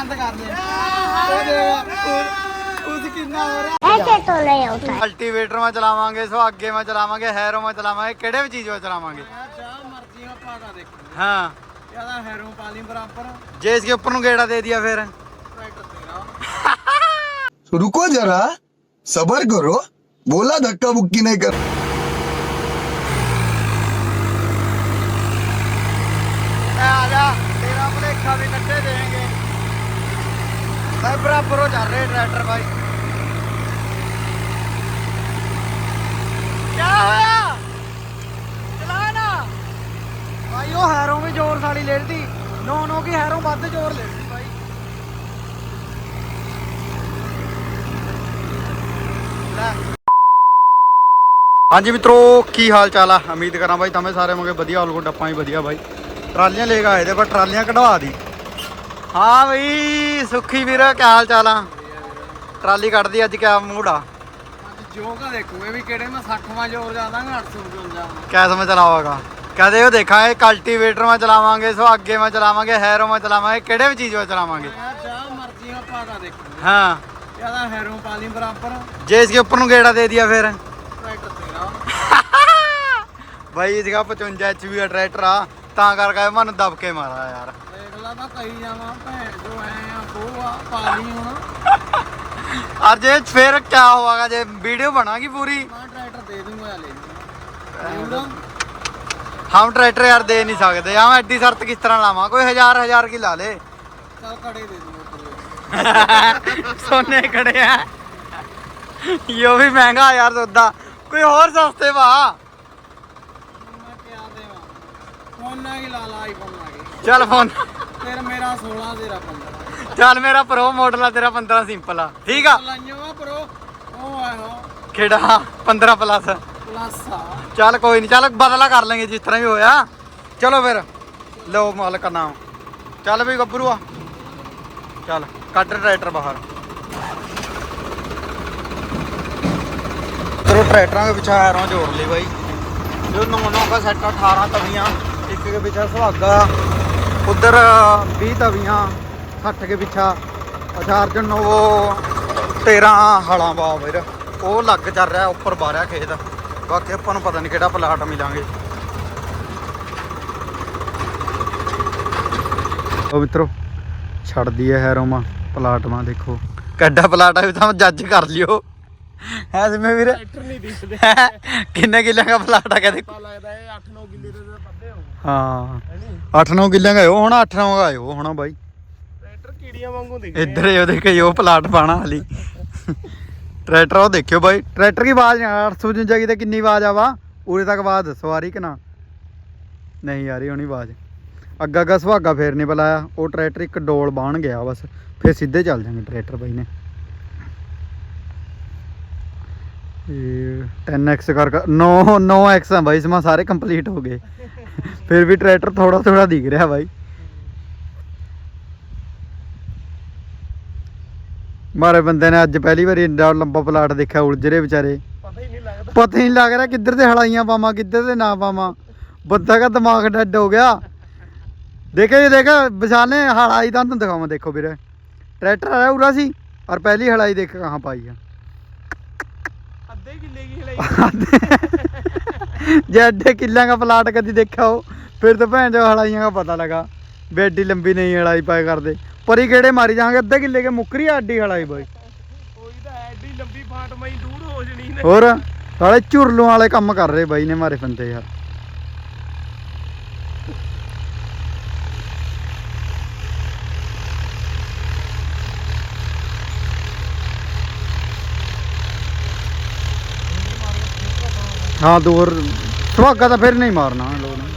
ਬੰਦ ਕਰ ਦੇ ਉਹ ਦੇਖ ਉਸ ਕਿੰਨਾ ਹੋ ਰਿਹਾ ऐसे तो नहीं होता है ਕਲਟੀਵੇਟਰ ਮੈਂ ਚਲਾਵਾਂਗੇ ਸੋ ਅੱਗੇ ਮੈਂ ਚਲਾਵਾਂਗੇ ਹੈਰੋ ਮੈਂ ਚਲਾਵਾਂਗੇ ਕਿਹੜੇ ਵੀ ਚੀਜ਼ ਮੈਂ ਚਲਾਵਾਂਗੇ ਯਾਰ ਜਾ ਮਰਜ਼ੀ ਆ ਪਾਗਾ ਦੇਖ ਹਾਂ ਜਿਆਦਾ ਹੈਰੋ ਪਾਲੀ ਬਰਾਬਰ ਜੇ ਇਸ ਕੇ ਉੱਪਰ ਨੂੰ ਗੇੜਾ ਦੇ ਦਿਆ ਫਿਰ ਟਰੈਕਟਰ ਤੇਰਾ रुको जरा सबर करो बोला धक्का मुक्की नहीं कर ਮੈਂ ਬਰਾਬਰ ਹੋ ਚੱਲ ਰਹੇ ਟਰੈਕਟਰ ਬਾਈ। ਕੀ ਹੋਇਆ? ਚਲਾ ਨਾ? ਉਹ ਹੈਰੋਂ ਵੀ ਜ਼ੋਰ ਸਾਲੀ ਲੇੜਦੀ ਨੋ ਨੋ ਕੀ ਹੈਰੋਂ ਵੱਧ ਜ਼ੋਰ ਲੇੜਦੀ ਭਾਈ ਲੈ। ਹਾਂਜੀ ਮਿੱਤਰੋ, ਕੀ ਹਾਲ ਚਾਲ ਆ? ਉਮੀਦ ਕਰਾਂ ਬਾਈ તમે ਸਾਰੇ ਮੋਗੇ ਵਧੀਆ ਹੋਲਗੋ ਡੱਪਾਂ ਹੀ ਵਧੀਆ ਬਾਈ। ਟਰਾਲੀਆਂ ਲੈ ਕੇ ਆਏ ਤੇ ਪਰ ਟਰਾਲੀਆਂ ਕਢਵਾ ਦੀ। ਹਾਂ ਬਈ ਸੁੱਖੀ ਵੀਰ ਕੀ ਹਾਲ ਚਾਲ ਆ? ਟਰਾਲੀ ਕੱਢਦੀ ਅੱਜ ਕਿਆ ਮੂਡ ਆ? ਅੱਜ ਜੋਗਾ ਦੇਖੂਗੇ ਵੀ ਕਿਹੜੇ ਮੈਂ 60 ਵਾਂ ਜ਼ੋਰ ਜਾਦਾਂਗਾ 800 ਜ਼ੋਰ ਜਾਵਾਂਗਾ ਕਿਆ ਸਮੇਂ ਚਲਾਵਾਂਗਾ? ਕਹਦੇ ਉਹ ਦੇਖਾਂਗੇ ਕਲਟੀਵੇਟਰ ਮੈਂ ਚਲਾਵਾਂਗੇ ਸੋ ਅੱਗੇ ਮੈਂ ਚਲਾਵਾਂਗੇ ਹੈਰੋ ਮੈਂ ਚਲਾਵਾਂਗੇ ਕਿਹੜੇ ਵੀ ਚੀਜ਼ ਮੈਂ ਚਲਾਵਾਂਗੇ? ਜਾ ਮਰਜ਼ੀ ਆ ਪਾਗਾ ਦੇਖ। ਹਾਂ। ਜ਼ਿਆਦਾ ਹੈਰੋ ਪਾਲੀ ਬਰਾਬਰ। ਜੇ ਇਸ ਕੇ ਉੱਪਰ ਨੂੰ ਗੇੜਾ ਦੇ ਦਿਆ ਫਿਰ। ਟਰੈਕਟਰ ਤੇਰਾ ਬਾਈ ਇਹਦਾ 55 ਐਚਪੀ ਦਾ ਟਰੈਕਟਰ ਆ ਤਾਂ ਕਰਕੇ ਮਨ ਦਬ ਕੇ ਮਾਰਾ ਯਾਰ। ਦੇਖ ਲਾ ਤਾਂ ਕਹੀ ਜਾਵਾਂ ਭੈਣ ਜੋ ਐ ਆ ਉਹ ਆ ਪਾਲੀ ਹੁਣ। ਅੱਜ ਇਹ ਫਿਰ ਕਿਆ ਹੋਵਾਗਾ ਜੇ ਵੀਡੀਓ ਬਣਾਗੀ ਪੂਰੀ? ਮੈਂ ਟਰੈਕਟਰ ਦੇ ਦੂੰਗਾ ਲੈ ਲੂੰਗਾ ਹਮ ਟਰੈਕਟਰ ਯਾਰ ਦੇ ਨਹੀਂ ਸਕਦੇ। ਆ ਐਡੀ ਸ਼ਰਤ ਕਿਸ ਤਰ੍ਹਾਂ ਲਾਵਾਂ? ਕੋਈ ਹਜ਼ਾਰ ਹਜ਼ਾਰ ਕੀ ਲਾ ਲੇ? ਚੱਲ ਕੜੇ ਦੇ ਦੂੰਗਾ ਪੂਰੇ ਸੋਨੇ ਖੜੇ ਆ। ਯੋ ਵੀ ਮਹਿੰਗਾ ਯਾਰ ਸੌਦਾ। ਕੋਈ ਹੋਰ ਸਸਤੇ ਵਾ ਮੈਂ ਕਿਆ ਦੇਵਾਂ। ਫੋਨ ਨਾ ਹੀ ਲਾ ਲਾ ਆਈਫੋਨ ਆ ਗਈ ਚੱਲ ਫੋਨ। ਫਿਰ ਮੇਰਾ 16 ਤੇਰਾ 15 ਚੱਲ ਮੇਰਾ ਪ੍ਰੋ ਮਾਡਲ ਆ ਤੇਰਾ 15 ਸਿੰਪਲ ਆ। ਠੀਕ ਆ? ਲਾਈਓ ਪਰੋ ਉਹ ਆਹੋ ਕਿਹੜਾ? 15 ਪਲੱਸ ਪਲੱਸ ਆ। ਚੱਲ ਕੋਈ ਨਹੀਂ ਚੱਲ ਬਦਲਾ ਕਰ ਲਾਂਗੇ ਜਿਸ ਤਰ੍ਹਾਂ ਵੀ ਹੋਇਆ। ਚਲੋ ਫਿਰ। ਲਓ ਮਾਲਕ ਨਾਮ ਚੱਲ ਵੀ ਗੱਭਰੂ ਆ। ਚੱਲ ਕੱਢ ਟਰੈਕਟਰ ਬਾਹਰ। ਚਲੋ ਟਰੈਕਟਰਾਂ ਦੇ ਪਿੱਛੇ ਹੈਰੋਂ ਜੋੜ ਲਈ ਬਾਈ। ਜੋ ਨੌ ਨੌ ਦਾ ਸੈੱਟ 18 ਤਵੀਆਂ। ਇੱਕ ਦੇ ਪਿੱਛੇ ਸੁਹਾਗਾ ਉਧਰ 20 ਤਵੀਆਂ 60 ਕੇ ਪਿੱਛਾ ਅਚਾਰਜਨ ਨੋਵੋ 13 ਹਲਾਂ ਬਾ ਵੀਰ। ਉਹ ਲੱਗ ਚੱਲ ਰਿਹਾ ਉੱਪਰ ਬਾਰਿਆ ਖੇਤ। ਬਾਕੀ ਆਪਾਂ ਨੂੰ ਪਤਾ ਨਹੀਂ ਕਿਹੜਾ ਪਲਾਟ ਮਿਲਾਂਗੇ। ਉਹ ਮਿੱਤਰੋ ਛੱਡਦੀ ਹੈ ਹੈਰੋਮਾ ਪਲਾਟਮਾ ਦੇਖੋ। ਕਿੱਡਾ ਪਲਾਟ ਹੈ ਤਾਂ ਜੱਜ ਕਰ ਲਿਓ। ਹੈ ਜਿਵੇਂ ਵੀਰ? ਟਰੈਕਟਰ ਨਹੀਂ ਦਿਖਦੇ। ਕਿੰਨੇ ਕਿੱਲਿਆਂ ਦਾ ਪਲਾਟ ਆ ਕਹਿੰਦੇ? ਲੱਗਦਾ ਇਹ 8-9 ਕਿੱਲੇ ਦੇ ਹੋ। ਹਾਂ 8-9 ਕਿੱਲਿਆਂ ਉਹ ਹੁਣ 8-9 ਦਾ ਉਹ ਹੋਣਾ ਬਾਈ। ਟਰੈਕਟਰ ਕੀੜੀਆਂ ਵਾਂਗੂ ਦਿਖਦੇ ਇੱਧਰ ਹੀ ਉਹ ਦੇਖੇ ਉਹ ਪਲਾਟ ਪਾਣਾ ਹਾਲੀ। ਟਰੈਕਟਰ ਉਹ ਦੇਖਿਓ ਬਾਈ ਟਰੈਕਟਰ ਦੀ ਆਵਾਜ਼ 855 ਕੀ ਤੇ ਕਿੰਨੀ ਆਵਾਜ਼ ਆਵਾ ਉਰੇ ਤੱਕ ਆਵਾਜ਼ ਦੱਸੋ ਆ ਰਹੀ ਕਿ ਨਾ? ਨਹੀਂ ਆ ਰਹੀ ਹੋਣੀ ਆਵਾਜ਼। ਅੱਗਾ ਅੱਗਾ ਸੁਹਾਗਾ ਫੇਰ ਨਹੀਂ ਬੁਲਾਇਆ। ਉਹ ਟਰੈਕਟਰ ਇੱਕ ਡੋਲ ਬਾਣ ਗਿਆ ਬਸ। ਫੇਰ ਸਿੱਧੇ ਚੱਲ ਜਾਂਗੇ ਟਰੈਕਟਰ ਬਾਈ ਨੇ। ਇਹ 10x ਕਰ 9 9x ਆ ਬਾਈ ਇਸਮਾ ਸਾਰੇ ਕੰਪਲੀਟ ਹੋ ਗਏ। ਫਿਰ ਵੀ ਟਰੈਕਟਰ ਥੋੜਾ ਥੋੜਾ ਦਿਖ ਰਿਹਾ ਬਾਈ। ਮਾਰੇ ਬੰਦੇ ਨੇ ਅੱਜ ਪਹਿਲੀ ਵਾਰੀ ਇੰਨਾ ਲੰਬਾ ਪਲਾਟ ਦੇਖਿਆ ਉਲਝ ਰਹੇ ਵਿਚਾਰੇ। ਪਤਾ ਹੀ ਨਹੀਂ ਲੱਗਦਾ। ਪਤਾ ਹੀ ਨਹੀਂ ਲੱਗ ਰਿਹਾ ਕਿੱਧਰ ਤੇ ਹਲਾਈਆਂ ਪਾਵਾਂ ਕਿੱਧਰ ਤੇ ਨਾ ਪਾਵਾਂ। ਬੰਦਾ ਦਾ ਦਿਮਾਗ ਡੱਡ ਹੋ ਗਿਆ। ਦੇਖੇ ਜੀ ਦੇਖ ਵਿਸ਼ਾਲ ਨੇ ਹਲਾਈ ਤਾਂ ਤੁਹਾਨੂੰ ਦਿਖਾਵਾਂ ਦੇਖੋ ਵੀਰੇ। ਟਰੈਕਟਰ ਆਇਆ ਉਰਾ ਸੀ ਔਰ ਪਹਿਲੀ ਹਲਾਈ ਦੇਖ ਕਹਾਂ ਪਾਈ ਆ ਅੱਧੇ ਕਿੱਲੇ ਕੀ ਹਲਾਈ ਜੇ ਅੱਡੇ ਕਿੱਲਿਆਂ ਦਾ ਪਲਾਟ ਕਦੀ ਦੇਖਿਆ ਹੋ ਫਿਰ ਤਾਂ ਭੈਣ ਜੋ ਹਲਾਈਆਂ ਦਾ ਪਤਾ ਲਗਾ ਵੀ ਐਡੀ ਲੰਬੀ ਨਹੀਂ ਹਲਾਈ ਪਾਏ ਕਰਦੇ। ਪਰੀ ਕਿਹੜੇ ਮਾਰੀ ਜਾਵਾਂਗੇ ਅੱਧੇ ਕਿੱਲੇ ਕੇ ਮੁੱਕਰੀ ਆ ਅੱਡੀ ਹਲਾਈ ਬਾਈ। ਕੋਈ ਤਾਂ ਐਡੀ ਲੰਬੀ ਫਾਟ ਮਈ ਦੂਰ ਹੋ ਜਣੀ ਨੇ। ਹੋਰ ਸਾਲੇ ਝੁਰਲੂ ਵਾਲੇ ਕੰਮ ਕਰ ਰਹੇ ਬਾਈ ਨੇ ਮਾਰੇ ਬੰਦੇ ਯਾਰ। ਹਾਂ, ਦੂਰ। ਸੁਹਾਗਾ ਤਾਂ ਫਿਰ ਨਹੀਂ ਮਾਰਨਾ ਲੋਕ ਨੇ।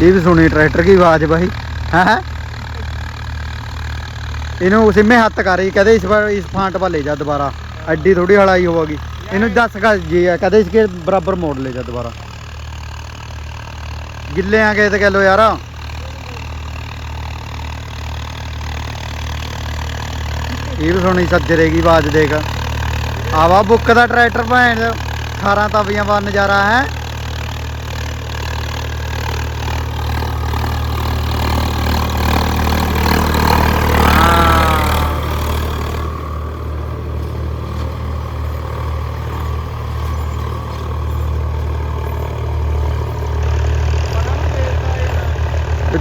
ਇਹ ਵੀ ਸੁਣੀ ਟਰੈਕਟਰ ਦੀ ਆਵਾਜ਼ ਬਾਈ। ਹੈ ਹੈ? ਇਹਨੂੰ ਸਿੰਮੇ ਹੱਥ ਕਰ ਰਹੀ ਕਹਦੇ ਇਸ ਵਾਰ ਇਸ ਫਾਂਟ ਪਾ ਲੈ ਜਾ ਦੁਬਾਰਾ। ਐਡੀ ਥੋੜੀ ਹਲਾਈ ਹੋਵੇਗੀ। ਇਹਨੂੰ ਦੱਸ ਕਰ ਜੀ ਆ ਕਹਦੇ ਇਸਕੇ ਬਰਾਬਰ ਮੋੜ ਲੈ ਜਾ ਦੁਬਾਰਾ। ਗਿੱਲੇ ਆ ਗਏ ਤੇ ਕਹਿ ਲੋ ਯਾਰ। ਇਹ ਵੀ ਸੁਣੀ ਸੱਜਰੇਗੀ ਆਵਾਜ਼ ਦੇਖ। ਆਵਾ ਬੁੱਕ ਦਾ ਟਰੈਕਟਰ ਭੈਣ 18 ਤਵੀਆਂ ਦਾ ਨਜ਼ਾਰਾ ਹੈ।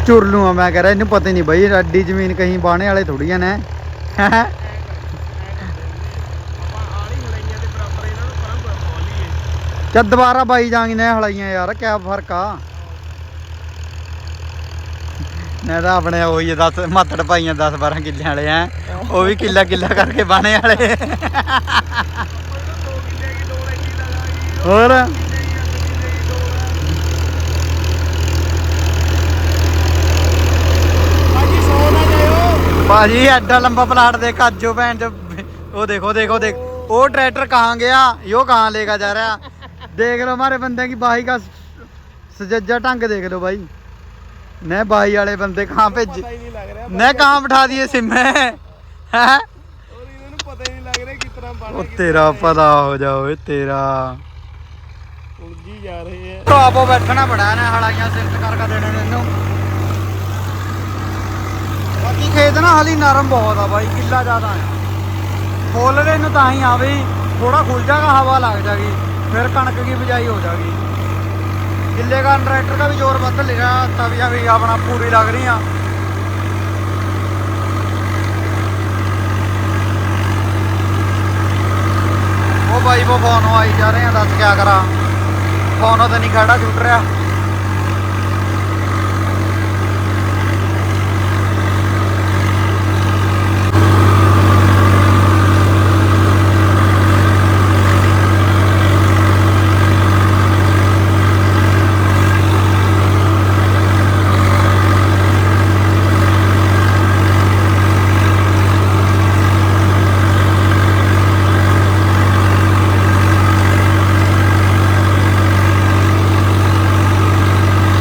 ਚੁਰਲੂ ਆ, ਮੈਂ ਕਹ ਰਿਹਾ, ਇਹਨੂੰ ਪਤਾ ਨਹੀਂ ਬਈ ਸਾਡੀ ਜ਼ਮੀਨ ਕਹੀਂ ਬਾਣੇ ਵਾਲੇ ਥੋੜੀਆਂ ਨੇ। ਚੱਲ ਦੁਬਾਰਾ ਬਾਈ ਜਾਂਗੇ ਨੇ ਹਲਾਈਆਂ ਯਾਰ, ਕਿਆ ਫ਼ਰਕ ਆ। ਮੈਂ ਤਾਂ ਆਪਣੇ ਉਹੀ 10 ਮਾਤੜ ਪਾਈਆਂ 10 12 ਕਿੱਲਿਆਂ ਵਾਲੇ ਆ। ਉਹ ਵੀ ਕਿੱਲਾ ਕਿੱਲਾ ਕਰਕੇ ਬਾਣੇ ਵਾਲੇ। ਹੋਰ ਬਾਜੀ ਸੌ ਨਾ ਜਾਇਓ ਬਾਜੀ ਐਡਾ ਲੰਬਾ ਪਲਾਟ ਦੇ ਕਾਜੋ ਭੈਣ ਚ ਉਹ ਦੇਖੋ ਦੇਖੋ ਦੇਖ ਉਹ ट्रैक्टर कहाँ गया यो कहाँ लेगा जा रहा देख लो हमारे बंदे की बाही का सजज्जा ढंग देख लो भाई ने बाही वाले बंदे कहाँ भेजे ਪਤਾ ਹੀ ਨਹੀਂ ਲੱਗ ਰਿਹਾ ने कहाँ बिठा दिए सिम्मे हैं ਔਰ ਇਹਨਾਂ ਨੂੰ ਪਤਾ ਹੀ ਨਹੀਂ ਲੱਗ ਰਿਹਾ ਕਿਸ ਤਰ੍ਹਾਂ ਬਣ ਉਹ ਤੇਰਾ ਪਤਾ ਹੋ ਜਾ ਓਏ ਤੇਰਾ ਉਲਝੀ ਜਾ ਬਾਕੀ ਖੇਤ ਨਾ ਹਾਲੀ ਨਰਮ ਬਹੁਤ ਆ ਬਾਈ, ਕਿੱਲਾ ਜ਼ਿਆਦਾ ਆ। ਫੁੱਲ ਇਹਨੂੰ ਤਾਂ ਹੀ ਆ ਵੀ ਥੋੜਾ ਖੁੱਲ ਜਾਗਾ ਹਵਾ ਲੱਗ ਜਾਗੀ ਫਿਰ ਕਣਕ ਦੀ ਬਿਜਾਈ ਹੋ ਜਾਗੀ ਕਿੱਲੇ ਦਾ ਟਰੈਕਟਰ ਦਾ ਵੀ ਜ਼ੋਰ ਵੱਧ ਲਿਆ ਤਵੀ ਆ ਵੀ ਆਪਣਾ ਪੂਰੀ ਲੱਗ ਰਹੀ ਰਹੀਆਂ ਉਹ ਬਾਈ, ਉਹ ਫੋਨ ਆਈ ਜਾ ਰਹੇ ਆ, ਦੱਸ ਕਿਆ ਕਰਾਂ। ਫੋਨ ਤਾਂ ਨਹੀਂ ਖੜਾ ਛੁੱਟ ਰਿਹਾ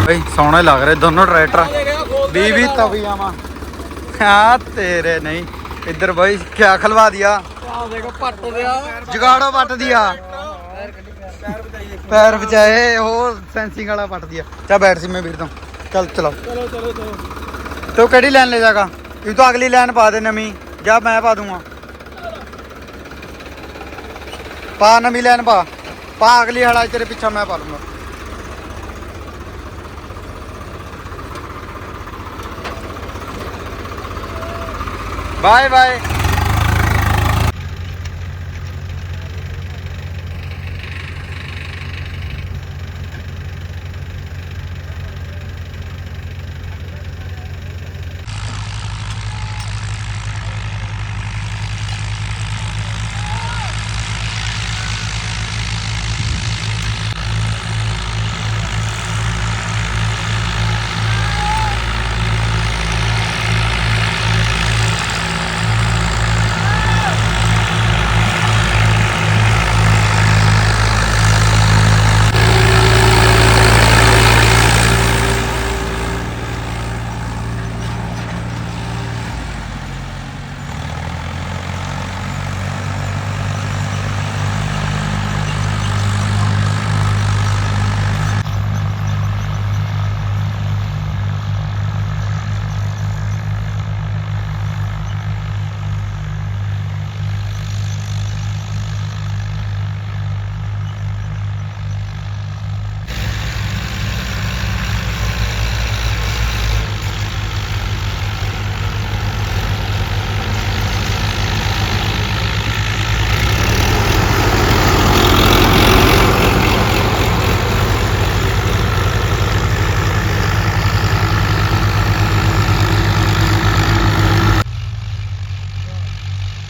ਬਈ ਸੋਹਣੇ ਲੱਗ ਰਹੇ ਦੋਨੋਂ ਟਰੈਕਟਰ। 20 20 ਤਵੀਆਂ ਵਾ। ਹਾਂ ਤੇਰੇ ਨਹੀਂ ਇੱਧਰ ਬਾਈ ਕਿਆ ਖਲਵਾ ਦਿਆ। ਆਹ ਦੇਖੋ ਪੱਟ ਦਿਆ। ਜਗਾੜੋ ਪੱਟ ਦਿਆ। ਪੈਰ ਬਚਾਏ ਉਹ ਸੈਂਸਿੰਗ ਵਾਲਾ ਪੱਟ ਦਿਆ। ਚਾ ਬੈਠ ਸੀ ਮੈਂ ਵੀਰ ਤੋਂ। ਚੱਲ ਚਲੋ। ਚਲੋ ਚਲੋ ਚਲੋ। ਤੂੰ ਕਿਹੜੀ ਲਾਈਨ ਲੈ ਜਾਗਾ ਇਹ ਤਾਂ ਅਗਲੀ ਲਾਈਨ ਪਾ ਦੇ ਨਵੀਂ। ਜਾਂ ਮੈਂ ਪਾ ਦੂੰਗਾ। ਪਾ ਨਵੀਂ ਲਾਈਨ ਪਾ। ਪਾ ਅਗਲੀ ਹਲਾ ਤੇਰੇ ਪਿੱਛੇ ਮੈਂ ਪਾ ਲੂੰਗਾ। ਬਾਏ ਬਾਏ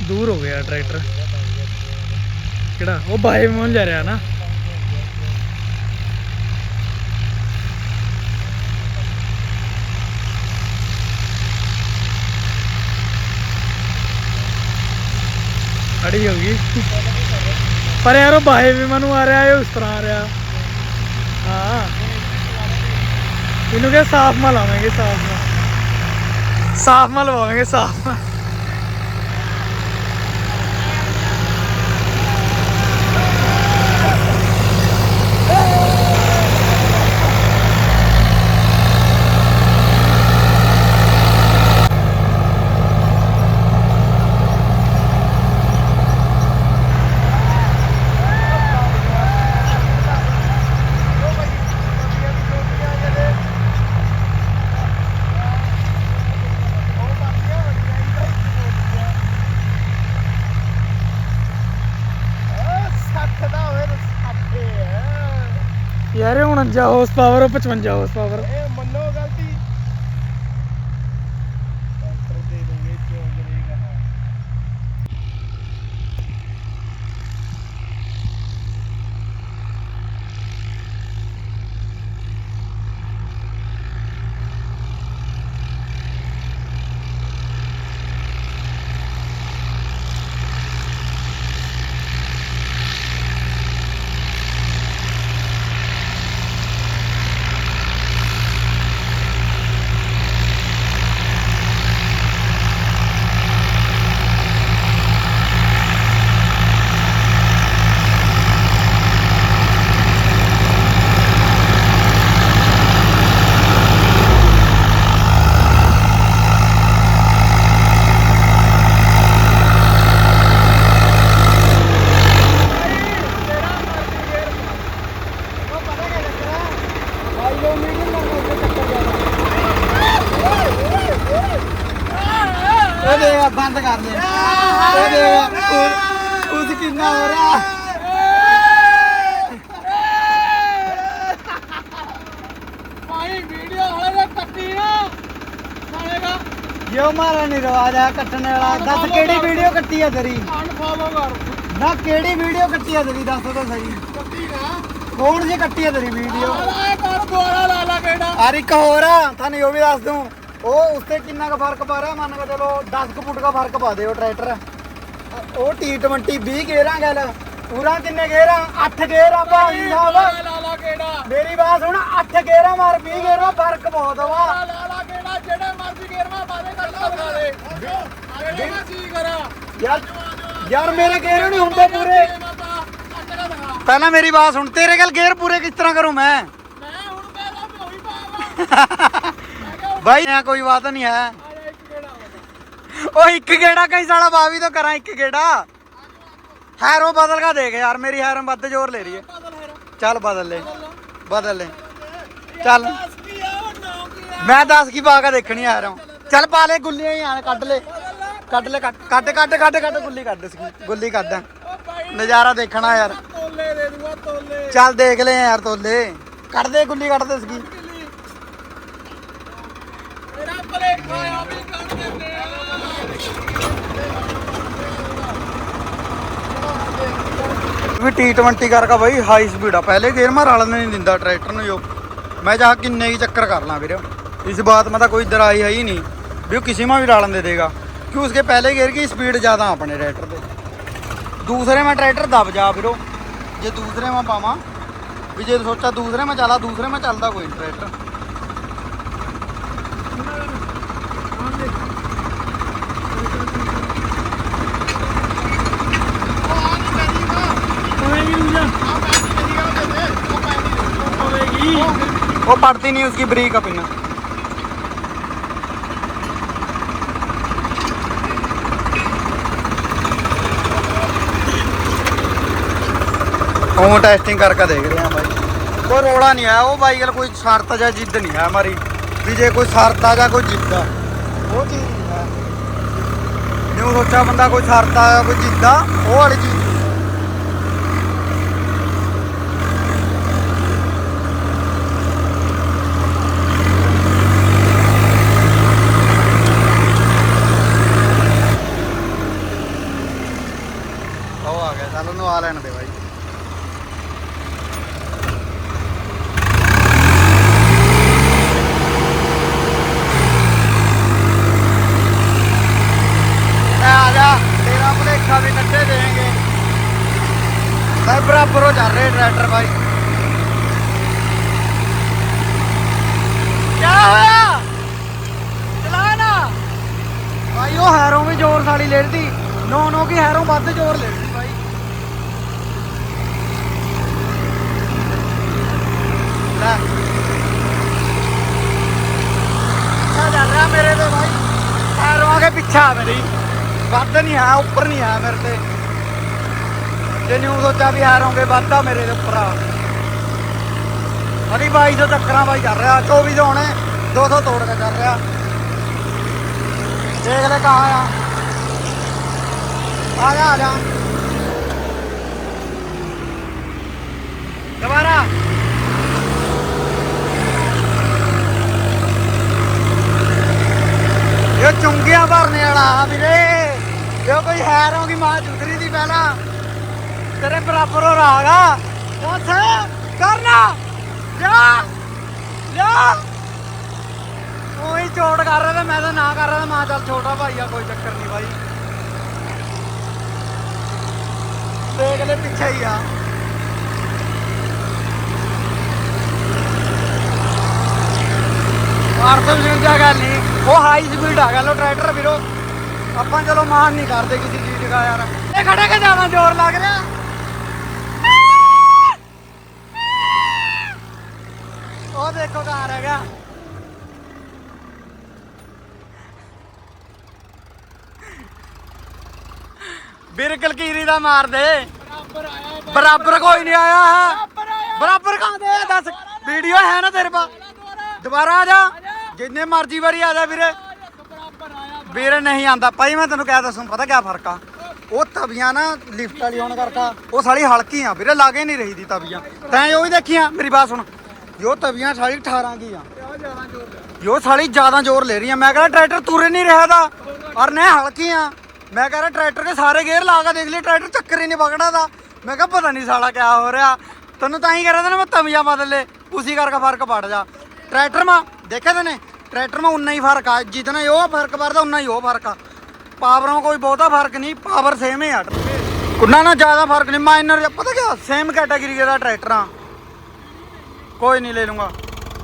ਦੂਰ ਹੋ ਗਿਆ ਟਰੈਕਟਰ ਕਿਹੜਾ? ਉਹ ਬਾਏ ਮੋਨ ਜਾ ਰਿਹਾ ਨਾ। ਖੜੀ ਹੋ ਗਈ। ਪਰ ਯਾਰ ਉਹ ਬਾਏ ਵੀ ਮੈਨੂੰ ਆ ਰਿਹਾ ਹੈ ਉਸ ਤਰ੍ਹਾਂ ਆ ਰਿਹਾ। ਹਾਂ। ਇਹਨੂੰ ਕਿ ਸਾਫ਼ ਮਲ ਆਵਾਂਗੇ, ਸਾਫ਼ ਮਲ। ਸਾਫ਼ ਮਲ ਲਵਾਵਾਂਗੇ, ਸਾਫ਼ ਮਲ। 53 ਹਾਰਸ ਪਾਵਰ ਉਹ 55 ਹਾਰਸ ਪਾਵਰ ਇਹ ਮੰਨੋ ਗਲਤੀ ਟਰੈਕਟਰ ਦੇ ਦੋਗੇ ਕਿਉਂ ਕਰੇਗਾ ਇਹ ਦੇ ਬੰਦ ਕਰ ਦੇ ਇਹ ਦੇ ਉਸ ਕਿੰਨਾ ਹੋ ਰਿਹਾ ਭਾਈ ਵੀਡੀਓ ਹਲੇ ਕੱਟੀ ਨਾ ਸਾਲੇਗਾ ਜਿਉ ਮਾਰਾ ਨਹੀਂ ਰਵਾਜ ਆ ਕੱਟਣ ਵਾਲਾ ਦੱਸ ਕਿਹੜੀ ਵੀਡੀਓ ਕੱਟੀ ਆ ਤੇਰੀ ਅਨਫੋਲੋ ਕਰ ਨਾ ਕਿਹੜੀ ਵੀਡੀਓ ਕੱਟੀ ਆ ਤੇਰੀ ਦੱਸ ਤਾਂ ਸਹੀ। ਕੱਟੀ ਨਾ। ਕੌਣ ਜੀ ਕੱਟੀ ਆ ਤੇਰੀ ਵੀਡੀਓ? ਆਲਾ ਕਰ ਦੁਆਰਾ ਲਾ ਲਾ ਕਿਹੜਾ। ਔਰ ਇੱਕ ਹੋਰ ਆ ਤੁਹਾਨੂੰ ਉਹ ਵੀ ਦੱਸ ਦੂੰ। ਉਹ ਉਸਤੇ ਕਿੰਨਾ ਕੁ ਫ਼ਰਕ ਪਾ ਰਿਹਾ ਮੰਨ ਕੇ ਚਲੋ 10 ਕੁ ਫੁੱਟ ਦਾ ਫ਼ਰਕ ਪਾ ਦਿਓ ਟਰੈਕਟਰ। ਉਹ T20 20 ਗੇਰਾਂ ਗੱਲ ਪੂਰਾ ਕਿੰਨੇ ਗੇਰਾਂ 8 ਗੇਰਾਂ ਭਾਈ ਸਾਹਿਬ। ਲਾ ਲਾ ਕਿਹੜਾ? ਮੇਰੀ ਬਾਤ ਸੁਣ 8 ਗੇਰਾਂ ਮਾਰ 20 ਗੇਰਾਂ ਫ਼ਰਕ ਬਹੁਤ ਵਾ। ਲਾ ਲਾ ਕਿਹੜਾ ਜਿਹੜੇ ਮਰਜ਼ੀ ਗੇਰਵਾ ਬਾਦੇ ਕਰ ਲਗਾ ਦੇ ਜਿਹੜੇ ਕੀ ਕਰਾਂ? ਯਾਰ ਯਾਰ ਮੇਰੇ ਗੇਰ ਨਹੀਂ ਹੁੰਦੇ ਪੂਰੇ। ਪਹਿਲਾਂ ਮੇਰੀ ਬਾਤ ਸੁਣ, ਤੇਰੇ ਗੱਲ ਗੇਰ ਪੂਰੇ ਕਿਸ ਤਰ੍ਹਾਂ ਕਰੂੰ ਮੈਂ? ਮੈਂ ਹੁਣ ਪਹਿਲਾਂ ਵੀ ਉਹੀ ਪਾਵਾਂ ਭਾਈ ਇਹ ਕੋਈ ਬਾਤ ਨਹੀਂ ਹੈ। ਉਹ ਇੱਕ ਗੇੜਾ ਕਈ ਸਾਲਾ ਬਾਵੀ ਤੋਂ ਕਰਾਂ ਇੱਕ ਗੇੜਾ। ਹੈਰੋ ਬਦਲ ਕਾ ਦੇਖ ਯਾਰ, ਮੇਰੀ ਹੈਰੋ ਵੱਧ ਜ਼ੋਰ ਲੈ ਰਹੀ ਹੈ। ਚੱਲ ਬਦਲ ਲੈ ਬਦਲ ਲੈ। ਚੱਲ। ਮੈਂ ਦੱਸ ਕੀ ਪਾ ਕੇ ਦੇਖਣੀ ਆ ਹੈਰੋ। ਚੱਲ ਪਾ ਲੈ ਗੁੱਲੀਆਂ ਹੀ ਆ ਕੱਢ ਲੈ। ਕੱਢ ਲੈ ਕੱਟ ਕੱਢ ਕੱਢ ਕੱਢ ਕੱਟ ਗੁੱਲੀ ਕਰਦੇ ਦੇ ਸੀ। ਗੁੱਲੀ ਕਰਦਾ ਨਜ਼ਾਰਾ ਦੇਖਣਾ ਯਾਰ। ਤੋਲੇ ਦੇ ਦੂਆ ਤੋਲੇ। ਚੱਲ ਦੇਖ ਲੈ ਯਾਰ ਤੋਲੇ। ਕੱਢ ਗੁੱਲੀ ਕੱਢਦੇ ਸੀ ਮੇਰਾ ਭਲੇਖਾ ਕਰ ਦਿੰਦੇ ਬਾਈ ਹਾਈ ਸਪੀਡ ਆ। ਪਹਿਲੇ ਗੇਰ ਮਾਰ ਵਾਲਾ ਨਹੀਂ ਦਿੰਦਾ ਟਰੈਕਟਰ ਨੂੰ ਜੋ। ਮੈਂ ਜਾ ਕਿੰਨੇ ਹੀ ਚੱਕਰ ਕਰ ਲਾਂ ਵੀਰੇ। ਇਸ ਬਾਤ ਮੈਂ ਤਾਂ ਕੋਈ ਦਰਾਈ ਹੈ ਹੀ ਨਹੀਂ। ਵੀ ਉਹ ਕਿਸੇ ਮਾ ਵੀ ਰਾਲਣ ਦੇ ਦੇਗਾ क्यों उसके पहले गियर की स्पीड ज़्यादा अपने ट्रैक्टर पे दूसरे में ट्रैक्टर दब जा फिर जे दूसरे में पावा भी जे सोचा दूसरे में चला दूसरे में चलता कोई नहीं ट्रैक्टर वो पड़ती नहीं उसकी ब्रेक का ਉਹ ਟੈਸਟਿੰਗ ਕਰਕੇ ਦੇਖ ਰਹੇ ਆ ਬਾਈ। ਕੋਈ ਰੋਲਾ ਨਹੀਂ ਆਇਆ, ਉਹ ਬਾਈ ਗੱਲ ਕੋਈ ਸ਼ਰਤ ਜਾਂ ਜਿੱਦ ਨਹੀਂ ਹੈ ਮਾਰੀ ਵੀ ਜੇ ਕੋਈ ਸ਼ਰਤ ਆ ਜਾਂ ਕੋਈ ਜਿੱਦ ਆ। ਉਹ ਚੀਜ਼ ਨਹੀਂ ਹੈ ਜਿਉਂ ਸੋਚਾ ਬੰਦਾ ਕੋਈ ਸ਼ਰਤ ਆ ਕੋਈ ਜਿੱਦ ਆ, ਉਹ ਵਾਲੀ ਚੀਜ਼ ਨਹੀਂ। ਉਹ ਆ ਗਿਆ ਚੱਲ ਉਹਨੂੰ ਆ ਲੈਣ ਦੇ ਬਾਈ ਲੈ ਆ ਜਾ ਤੇਰਾ ਭਲੇਖਾ ਵੀ ਕੱਟੇ ਦੇਣਗੇ ਮੈਂ ਬਰਾਬਰ ਹੋ ਚੱਲ ਰਹੇ ਟਰੈਕਟਰ ਬਾਈ ਕੀ ਹੋਇਆ ਚਲਾ ਨਾ ਭਾਈ ਉਹ ਹੈਰੋਂ ਵੀ ਜ਼ੋਰ ਸਾਲੀ ਲੇੜਦੀ ਨੋ ਨੋ ਕੀ ਹੈਰੋਂ ਵੱਧ ਜ਼ੋਰ ਲੇੜਦੀ ਭਾਈ ਲੈ ਅੱਛਾ ਚੱਲ ਰਿਹਾ ਮੇਰੇ ਤੇ ਭਾਈ ਹੈਰੋਂ ਮੇਰੀ। ਵੱਧ ਨਹੀਂ ਹੈ ਉੱਪਰ ਨਹੀਂ ਹੈ ਮੇਰੇ ਤੇ। ਜੇ ਨਿਊ ਸੋਚਾ ਵੀ ਹੈਰੋਂ ਕੇ ਮੇਰੇ ਦੇ ਉੱਪਰ ਆ। ਅਲੀ 2200 ਚੱਕਰਾਂ ਬਾਈ ਕਰ ਰਿਹਾ 24 ਦੇ ਹੋਣੇ 200 ਤੋੜ ਕੇ ਕਰ ਰਿਹਾ। ਦੇਖ ਲੈ ਕਹਾਂ ਆ। ਆ ਜਾ ਆ ਜਾ। ਦੁਬਾਰਾ। ਚੁੰਗੀਆਂ ਭਰਨੇ ਵਾਲਾ ਆ ਵੀਰੇ। ਜੋ ਕੋਈ ਹੈਰ ਹੋ ਗਈ ਮਾਂ ਜੁਗਰੀ ਦੀ ਪਹਿਲਾਂ। ਤੇਰੇ ਬਰਾਬਰ ਹੋ ਰਾਗਾ ਉੱਥੇ ਕਰਨਾ। ਜਾ ਜਾ। ਉਹੀ ਚੋੜ ਕਰ ਰਿਹਾ ਤੇ ਮੈਂ ਤਾਂ ਨਾ ਕਰ ਰਿਹਾ ਤੇ ਮਾਂ ਚੱਲ ਛੋਟਾ ਭਾਈ ਆ, ਕੋਈ ਚੱਕਰ ਨਹੀਂ ਭਾਈ ਦੇਖ ਲੈ ਪਿੱਛੇ ਹੀ ਆ। ਮਾਰ ਤੋਂ ਜਿੰਦਾ ਗੱਲ ਨਹੀਂ। ਉਹ ਹਾਈ ਸਪੀਡ ਆ ਗੱਲ ਟਰੈਕਟਰ ਵੀਰੋ। ਆਪਾਂ ਚਲੋ ਮਾਨ ਨਹੀਂ ਕਰਦੇ ਕਿਸੇ ਚੀਜ਼ ਦਾ ਯਾਰ। ਇਹ ਖੜੇ ਕੇ ਜ਼ਿਆਦਾ ਜ਼ੋਰ ਲੱਗ ਰਿਹਾ? ਉਹ ਦੇਖੋ ਕਾਰ ਹੈਗਾ। ਵੀਰ ਕਲਕੀਰੀ ਦਾ ਮਾਰ ਦੇ। ਬਰਾਬਰ ਕੋਈ ਨਹੀਂ ਆਇਆ ਬਰਾਬਰ ਕਾਹਦੇ ਆ, ਦੱਸ। ਵੀਡੀਓ ਹੈ ਨਾ ਤੇਰੇ ਪਾ ਦੁਬਾਰਾ ਆ ਜਾ। ਜਿੰਨੇ ਮਰਜ਼ੀ ਵਾਰੀ ਆ ਜਾ ਵੀਰੇ। ਵੀਰੇ ਨਹੀਂ ਆਂਦਾ ਭਾਈ, ਮੈਂ ਤੈਨੂੰ ਕਹਿ ਦੱਸੂ ਪਤਾ ਕਿਆ ਫ਼ਰਕ ਆ? ਉਹ ਤਵੀਆਂ ਨਾ ਲਿਫਟ ਵਾਲੀ ਹੋਣ ਕਰਕਾ, ਉਹ ਸਾਲੀ ਹਲਕੀ ਆ ਵੀਰੇ, ਲਾਗੇ ਨਹੀਂ ਰਹੀ ਦੀ ਤਵੀਆਂ। ਤੈਂ ਉਹ ਵੀ ਦੇਖੀਆਂ, ਮੇਰੀ ਬਾਤ ਸੁਣ। ਜੋ ਤਵੀਆਂ ਸਾਲੀ 18 ਕੀ ਆ? ਜੋ ਸਾਲੀ ਜ਼ਿਆਦਾ ਜ਼ੋਰ ਲੈ ਰਹੀ ਆ ਮੈਂ ਕਹਿੰਦਾ ਟਰੈਕਟਰ ਤੁਰੇ ਨਹੀਂ ਰਿਹਾ ਦਾ ਔਰ ਨੇ ਹਲਕੀ ਆ। ਮੈਂ ਕਹਿੰਦਾ ਟਰੈਕਟਰ ਦੇ ਸਾਰੇ ਗੇਅਰ ਲਾ ਕੇ ਦੇਖ ਲਈ ਟਰੈਕਟਰ ਚੱਕਰ ਹੀ ਨਹੀਂ ਪਕੜਾ ਦਾ। ਮੈਂ ਕਿਹਾ ਪਤਾ ਨਹੀਂ ਸਾਲਾ ਕਿਆ ਹੋ ਰਿਹਾ। ਤੈਨੂੰ ਤਾਂ ਹੀ ਕਹਿ ਰਿਹਾ ਨਾ ਮੈਂ ਤਵੀਆਂ ਬਦਲੇ ਉਸੇ ਕਰਕੇ ਫ਼ਰਕ ਪੜ ਜਾ। ਟਰੈਕਟਰ ਮਾ, ਦੇਖਿਆ ਨੇ ਟਰੈਕਟਰ ਮਾ ਉਨਾ ਹੀ ਫ਼ਰਕ ਆ, ਜਿਤਨਾ ਉਹ ਫ਼ਰਕ ਵਰਦਾ, ਉਨਾ ਹੀ ਉਹ ਫ਼ਰਕ ਆ। ਪਾਵਰੋਂ ਕੋਈ ਬਹੁਤਾ ਫ਼ਰਕ ਨਹੀਂ, ਪਾਵਰ ਸੇਮ ਹੀ ਆ। ਕੁੰਨਾ ਨਾਲ ਜ਼ਿਆਦਾ ਫ਼ਰਕ ਨਹੀਂ ਮਾਈਨਰ ਪਤਾ ਕੀ ਸੇਮ ਕੈਟਾਗਰੀ ਦਾ ਟਰੈਕਟਰ ਆ। ਕੋਈ ਨਹੀਂ ਲੈ ਲੂੰਗਾ।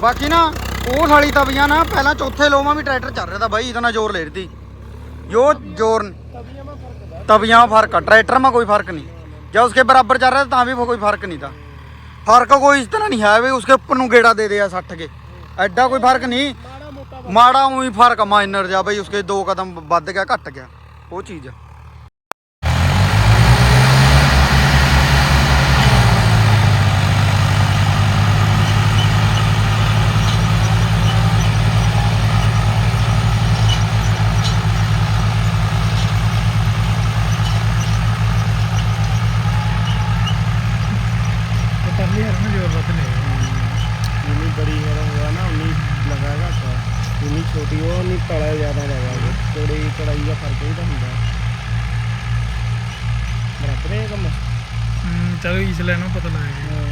ਬਾਕੀ ਨਾ, ਉਹ ਸਾਲੀ ਤਵੀਆਂ ਨਾ, ਪਹਿਲਾਂ ਚੌਥੇ ਲੋਵਾਂ ਵੀ ਟਰੈਕਟਰ ਚੱਲ ਰਿਹਾ ਤਾਂ ਬਾਈ, ਇਤਨਾ ਜ਼ੋਰ ਲੈ ਰਹੀ ਜੋ ਜ਼ੋਰ ਤਵੀਆਂ ਫ਼ਰਕ ਆ, ਟਰੈਕਟਰ ਮਾ ਕੋਈ ਫ਼ਰਕ ਨਹੀਂ। ਜਾਂ ਉਸਕੇ ਬਰਾਬਰ ਚੱਲ ਰਿਹਾ ਤਾਂ ਵੀ ਕੋਈ ਫ਼ਰਕ ਨਹੀਂ ਤਾਂ। ਫ਼ਰਕ ਕੋਈ ਇਸ ਤਰ੍ਹਾਂ ਨਹੀਂ ਹੈ ਵੀ ਉਸਕੇ ਉੱਪਰ ਨੂੰ ਗੇੜਾ ਦੇ ਦੇ ਆ 60 ਕੇ। ਐਡਾ ਕੋਈ ਫ਼ਰਕ ਨਹੀਂ। ਮਾੜਾ ਉਹੀ ਫ਼ਰਕ ਮਾਈਨਰ ਜਾ ਬਈ ਉਸਕੇ ਦੋ ਕਦਮ ਵੱਧ ਗਿਆ ਘਟ ਗਿਆ। ਉਹ ਚੀਜ਼ ਆ ਪਰਲੀ ਹਰ ਨੂੰ ਜ਼ੋਰ ਬਦਲੇ ਜਿੰਨੀ ਬੜੀ ਵਾਲਾ ਹੋਇਆ ਨਾ ਉਨੀ ਲਗਾਏਗਾ ਤਾਂ ਜਿੰਨੀ ਛੋਟੀ ਉਹ ਉਨੀ ਤਲਾ ਜ਼ਿਆਦਾ ਲਗਾਏਗਾ ਥੋੜੀ ਕੜਾਈ ਦਾ ਫ਼ਰਕ ਹੀ ਤਾਂ ਹੁੰਦਾ ਬਰਾਬਰ ਹੈ ਕੰਮ ਹੂੰ ਚਲੋ ਇਸ ਲੈ ਨੂੰ ਪਤਾ ਲੱਗ ਗਿਆ।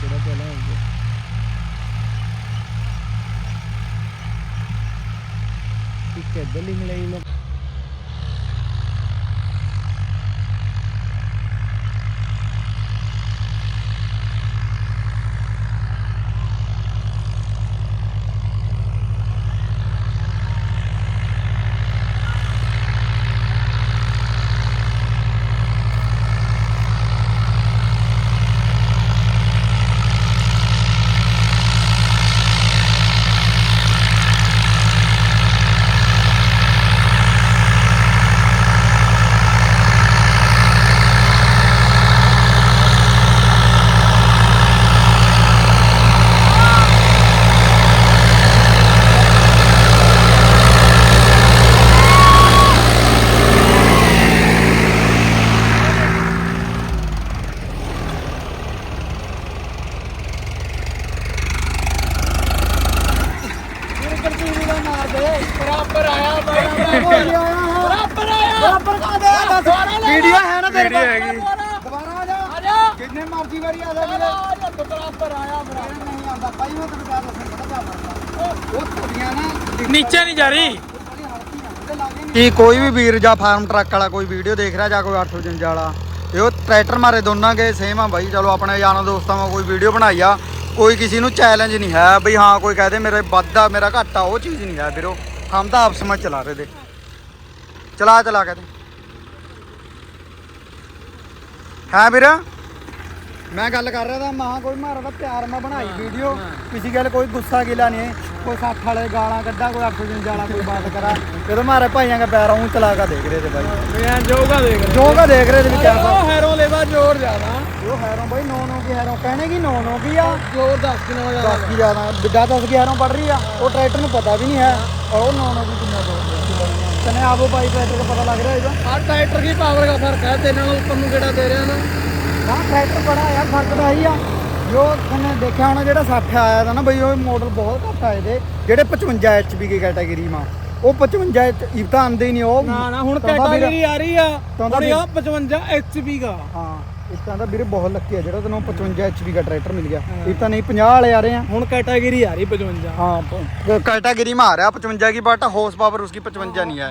ਥੋੜਾ ਪਹਿਲਾਂ ਹੋ ਗਿਆ। ਇੱਕ ਇੱਧਰ ਲਿਖ ਲਈ ਮੈਂ ਬਰਾਬਰ ਆਇਆ ਬਰਾਬਰ ਆਇਆ। ਬਰਾਬਰ ਕਾਹਦੇ ਆ ਦੱਸ। ਵੀਡੀਓ ਹੈ ਨਾ ਤੇਰੇ ਵੀਡੀਓ ਕੋਲ? ਹੈਗੀ। ਦੁਬਾਰਾ ਆ ਜਾ। ਜਿੰਨੇ ਮਰਜ਼ੀ ਵਾਰੀ ਆ ਜਾ ਵੀਰੇ। ਬਰਾਬਰ ਆਇਆ ਬਰਾਬਰ। ਨਹੀਂ ਆਉਂਦਾ। ਭਾਈ ਮੈਂ ਤੈਨੂੰ ਕਿਹਾ ਦੱਸਾਂ ਪਤਾ ਕਿਆ ਫ਼ਰਕ ਆ ਉਹ ਧੁਰੀਆਂ ਨਾ ਨੀਚੇ ਨਹੀਂ ਜਾ ਰਹੀ। ਕੀ ਕੋਈ ਵੀ ਵੀਰ ਜਾਂ ਫਾਰਮ ਟਰੱਕ ਵਾਲਾ ਕੋਈ ਵੀਡੀਓ ਦੇਖ ਰਿਹਾ ਜਾਂ ਕੋਈ 855 ਵਾਲਾ? ਇਹ ਉਹ ਟਰੈਕਟਰ ਮਾਰੇ ਦੋਨਾਂ ਕੇ ਸੇਮ ਆ ਬਾਈ। ਚਲੋ ਆਪਣੇ ਯਾਰਾਂ ਦੋਸਤਾਂ ਨਾਲ ਕੋਈ ਵੀਡੀਓ ਬਣਾਈ ਆ। ਕੋਈ ਕਿਸੇ ਨੂੰ ਚੈਲੰਜ ਨਹੀਂ ਹੈ ਬਈ ਹਾਂ ਕੋਈ ਕਹਦੇ ਮੇਰੇ ਵੱਧਾ ਮੇਰਾ ਘਾਟਾ, ਉਹ ਚੀਜ਼ ਨਹੀਂ ਹੈ ਵੀਰੋ। ਹਮ ਤਾਂ ਆਪਸ ਵਿੱਚ ਚਲਾ ਰਹੇ ਦੇ ਚਲਾ ਚਲਾ ਕੇ ਹੈ ਵੀਰ? ਮੈਂ ਗੱਲ ਕਰ ਰਿਹਾ ਤਾਂ ਮਾਂ ਕੋਈ ਮਾਰਾ ਦਾ ਪਿਆਰ ਮੈਂ ਬਣਾਈ ਵੀਡੀਓ। ਕਿਸੇ ਗੱਲ ਕੋਈ ਗੁੱਸਾ ਗਿਲਾ ਨਹੀਂ ਕੋਈ 60 ਵਾਲੇ ਗਾਲਾਂ ਕੱਢਾ ਕੋਈ 855 ਵਾਲਾ ਕੋਈ ਬਾਤ ਕਰਾ। ਜਦੋਂ ਮਾਰੇ ਭਾਈਆਂ ਦਾ ਪੈਰ ਉਹ ਚਲਾ ਕੇ ਦੇਖ ਰਹੇ ਤੇ ਬਾਈ। ਮੈਂ ਜੋਗਾ ਦੇਖ ਰਿਹਾ। ਜੋ ਕਾ ਦੇਖ ਰਹੇ ਤੇ ਵਿਚਾਰ ਉਹ ਹੈਰੋਂ ਲੈਵਾ ਜ਼ੋਰ ਜ਼ਿਆਦਾ। ਉਹ ਹੈਰੋਂ ਬਾਈ 9 9 ਕੀ ਹੈਰੋਂ। ਕਹਿਣੇ ਕੀ 9 9 ਕੀ ਆ? ਜ਼ੋਰ ਦੱਸ ਕਿੰਨਾ ਜ਼ਿਆਦਾ। ਦੱਸ ਕੀ ਜ਼ਿਆਦਾ? ਬਿੱਡਾ ਦੱਸ ਕੀ ਹੈਰੋਂ ਪੜ ਰਹੀ ਆ? ਉਹ ਟਰੈਕਟਰ ਨੂੰ ਪਤਾ ਵੀ ਨਹੀਂ ਹੈ। ਔਰ ਉਹ 9 9 ਕੀ ਕਿੰਨਾ ਦੋ ਤਨੇ ਆਵੋ ਬਾਈ। ਟਰੈਕਟਰ ਦਾ ਪਤਾ ਲੱਗ ਰਿਹਾ ਇਹਦਾ। ਆ ਟਰੈਕਟਰ ਕੀ ਪਾਵਰ ਦਾ ਫ਼ਰਕ ਹੈ? ਤੇ ਨਾਲ ਉੱਪਰ ਨੂੰ ਕਿਹੜਾ ਦੇ ਰਿਹਾ ਨਾ? ਨਾ ਟਰੈਕਟਰ ਬੜਾ ਯਾਰ ਫ਼ਰਕ ਦਾ ਹੀ ਆ। ਜੋ ਤੁਹਾਨੂੰ ਦੇਖਿਆ ਹੋਣਾ ਜਿਹੜਾ 60 ਆਇਆ ਤਾਂ ਨਾ ਬਈ ਉਹ ਮਾਡਲ ਬਹੁਤ ਘੱਟ ਆਏ ਦੇ ਜਿਹੜੇ 55 ਐਚਪੀ ਦੀ ਕੈਟਾਗਰੀ ਮਾ ਉਹ 55 ਇਵਤਾ ਆਂਦੇ ਨਹੀਂ ਉਹ ਨਾ ਨਾ ਹੁਣ ਕੈਟਾਗਰੀ ਆ ਰਹੀ ਆ। ਹੁਣ ਆ 55 ਐਚਪੀ ਦਾ ਹਾਂ ਇਸ ਤਰ੍ਹਾਂ ਦਾ ਵੀਰੇ ਬਹੁਤ ਲੱਕੀ ਆ ਜਿਹੜਾ ਤੈਨੂੰ 55 ਐਚਪੀ ਦਾ ਟਰੈਕਟਰ ਮਿਲ ਗਿਆ। ਇਹ ਤਾਂ ਨਹੀਂ 50 ਵਾਲੇ ਆ ਰਹੇ ਆ। ਹੁਣ ਕੈਟਾਗਰੀ ਆ ਰਹੀ 55 ਹਾਂ ਕੈਟਾਗਰੀ ਮਾ ਆ ਰਿਹਾ 55 ਕੀ ਬਟ ਹੌਸ ਪਾਵਰ ਉਸकी 55 ਨਹੀਂ ਆ।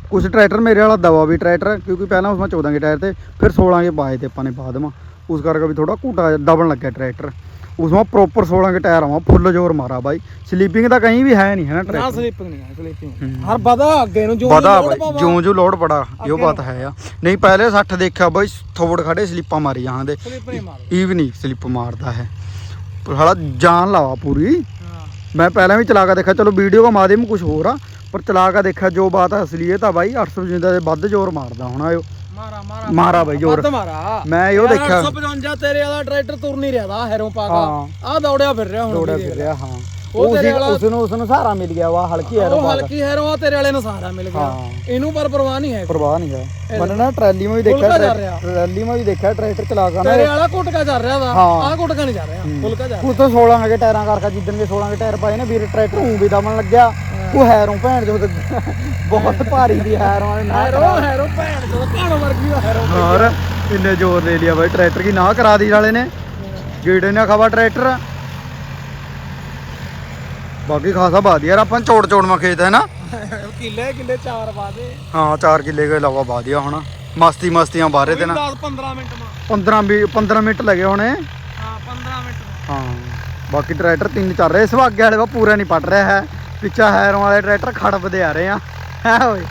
ਕੁਝ ਟਰੈਕਟਰ ਮੇਰੇ ਵਾਲਾ ਦਵਾ ਵੀ ਟਰੈਕਟਰ ਕਿਉਂਕਿ ਪਹਿਲਾਂ ਉਸਮਾ 14 ਕੇ ਟਾਇਰ ਤੇ ਫਿਰ 16 ਕੇ ਪਾਏ ਤੇ ਆਪਾਂ ਨੇ ਬਾਅਦ ਮਾ ਉਸ ਕਰਕੇ ਵੀ ਥੋੜਾ ਘੂਟਾ ਦਬਣ ਲੱਗਿਆ ਟਰੈਕਟਰ ਉਸਮਾ ਪ੍ਰੋਪਰ 16 ਕੇ ਟਾਇਰ ਆਵਾ ਫੁੱਲ ਜ਼ੋਰ ਮਾਰਾ ਬਾਈ ਸਲੀਪਿੰਗ ਤਾਂ ਕहीं ਵੀ ਹੈ ਨਹੀਂ ਹੈ ਨਾ ਨਾ ਟਰੈਕਟਰ ਸਲਿੱਪਿੰਗ ਨਹੀਂ ਹੈ ਸਲਿੱਪਿੰਗ ਹੂੰ। ਹਰ ਵਧਾ ਅੱਗੇ ਨੂੰ ਜੋ ਪਤਾ ਲੋਡ ਬਾਈ ਪਵਾ। ਜਿਉਂ ਜਿਉਂ ਲੋਡ ਪੜਾ ਇਹ ਅੱਗੇ ਬਾਤ ਹੈ ਆ ਨਹੀਂ ਪਹਿਲੇ 60 ਦੇਖਿਆ ਬਾਈ ਥੋੜ ਖੜੇ ਸਲਿੱਪਾਂ ਮਾਰੀ ਜਾਂ ਦੇ ਸਲਿੱਪ ਨਹੀਂ ਮਾਰਦਾ ਈਵ ਨਹੀਂ ਸਲਿੱਪ ਮਾਰਦਾ ਹੈ ਪਰ ਹਾਲਾ ਜਾਨ ਲਾਵਾ ਪੂਰੀ ਹਾਂ ਮੈਂ ਪਹਿਲਾਂ ਵੀ ਚਲਾ ਕੇ ਦੇਖਿਆ ਚਲੋ ਦਾ ਹੋਰ ਪਰ ਚਲਾ ਕੇ ਦੇਖਿਆ ਜੋ ਬਾਤ ਹੈ ਅਸਲੀਅਤ ਆ ਬਾਈ 855 ਦੇ ਵੱਧ ਜ਼ੋਰ ਮਾਰਦਾ ਹੋਣਾ ਇਹ। ਮਾਰਾ ਮਾਰਾ। ਮਾਰਾ ਬਾਈ ਜ਼ੋਰ। ਵੱਧ ਮਾਰਾ। ਮੈਂ ਇਹੋ ਦੇਖਿਆ। 855 ਤੇਰੇ ਵਾਲਾ ਟਰੈਕਟਰ ਤੁਰ ਨਹੀਂ ਰਿਹਾ ਦਾ ਹੈਰੋਂ ਪਾ ਹਾਂ। ਆ ਦੌੜਿਆ ਫਿਰ ਰਿਹਾ ਹੁਣ ਵੀ ਦੇਖ ਫਿਰ ਰਿਹਾ ਹਾਂ। ਉਹ ਉਹ ਤੇਰੇ ਵਾਲਾ- ਉਸ ਨੂੰ ਉਸ ਨੂੰ ਸਹਾਰਾ ਮਿਲ ਗਿਆ ਵਾ ਹਲਕੀ ਐਰੋ ਉਹ ਹਲਕੀ ਹੈਰੋਂ ਆ ਤੇਰੇ ਵਾਲੇ ਨੂੰ ਸਹਾਰਾ ਮਿਲ ਗਿਆ। ਇਹਨੂੰ ਪਰ ਪਰਵਾਹ ਨਹੀਂ ਹੈ। ਪਰਵਾਹ ਨਹੀਂ ਹੈ। ਮਨ ਨਾ ਟਰੈਲੀ ਮੈਂ ਵੀ ਦੇਖਿਆ ਰਿਹਾ। ਟਰੈਲੀ ਮੈਂ ਵੀ ਦੇਖਿਆ ਟਰੈਕਟਰ ਚਲਾ ਕੇ ਤੇਰੇ ਵਾਲਾ ਘੁੱਟਕਾ ਚੱਲ ਰਿਹਾ ਦਾ ਹਾਂ। ਆ ਘੁੱਟਕਾ ਨਹੀਂ ਚੱਲ ਰਿਹਾ। ਫੁਲਕਾ ਚੱਲ ਉਹ ਤੋਂ 16 ਕੇ ਟਾਇਰਾਂ ਕਰਕੇ ਜਿੱਦਣ ਕੇ 16 ਕੇ ਟਾਇਰ ਪਾਏ ਨੇ ਵੀਰ ਟਰੈਕਟਰ ਨੂੰ ਵੀ ਦਮਣ ਲੱਗਿਆ। ਉਹ ਹੈਰੋਂ ਭੈਣ ਜੋ ਬਹੁਤ ਭਾਰੀ ਦੀ ਹੈਰੋਂ ਵਾਲੇ ਨਾ ਹੈਰੋ ਹੈਰੋ ਭੈਣ ਚੋ ਕਾਣੋ ਵਰਗੀ ਦਾ ਹੈਰੋ ਹੋਰ ਇੰਨੇ ਜ਼ੋਰ ਲੈ ਲਿਆ ਬਾਈ ਟਰੈਕਟਰ ਕੀ ਨਾ ਕਰਾ ਦੀ ਵਾਲੇ ਨੇ? ਗੇੜੇ ਨੇ ਖਵਾ ਟਰੈਕਟਰ। ਬਾਕੀ ਖਾਸਾ ਬਾਦ ਯਾਰ ਆਪਾਂ ਚੋੜ ਚੋੜ ਮਾ ਖੇਤ ਹੈ ਨਾ। ਕਿੱਲੇ ਕਿੱਲੇ ਚਾਰ ਵਾਦੇ ਹਾਂ 4 ਕਿੱਲੇ ਕੇ ਇਲਾਵਾ ਬਾਦੀਆ ਹੁਣ। ਮਸਤੀ ਮਸਤੀਆਂ ਬਾਰੇ ਤੇ ਨਾ। 10 15 ਮਿੰਟ ਮਾ। 15 20 15 ਮਿੰਟ ਲੱਗੇ ਹੋਣੇ। ਹਾਂ 15 ਮਿੰਟ ਹਾਂ ਬਾਕੀ ਟਰੈਕਟਰ ਤਿੰਨ ਚੱਲ ਰਹੇ ਸੁਹਾਗੇ ਵਾਲੇ ਵਾ ਪੂਰਾ ਨਹੀਂ ਪੜ ਰਿਹਾ ਹੈ। ਪਿੱਛਾ ਹੈਰੋਂ ਵਾਲੇ ਟਰੈਕਟਰ ਖੜਪਦੇ ਆ ਰਹੇ ਆ। ਹੈ ਓਏ।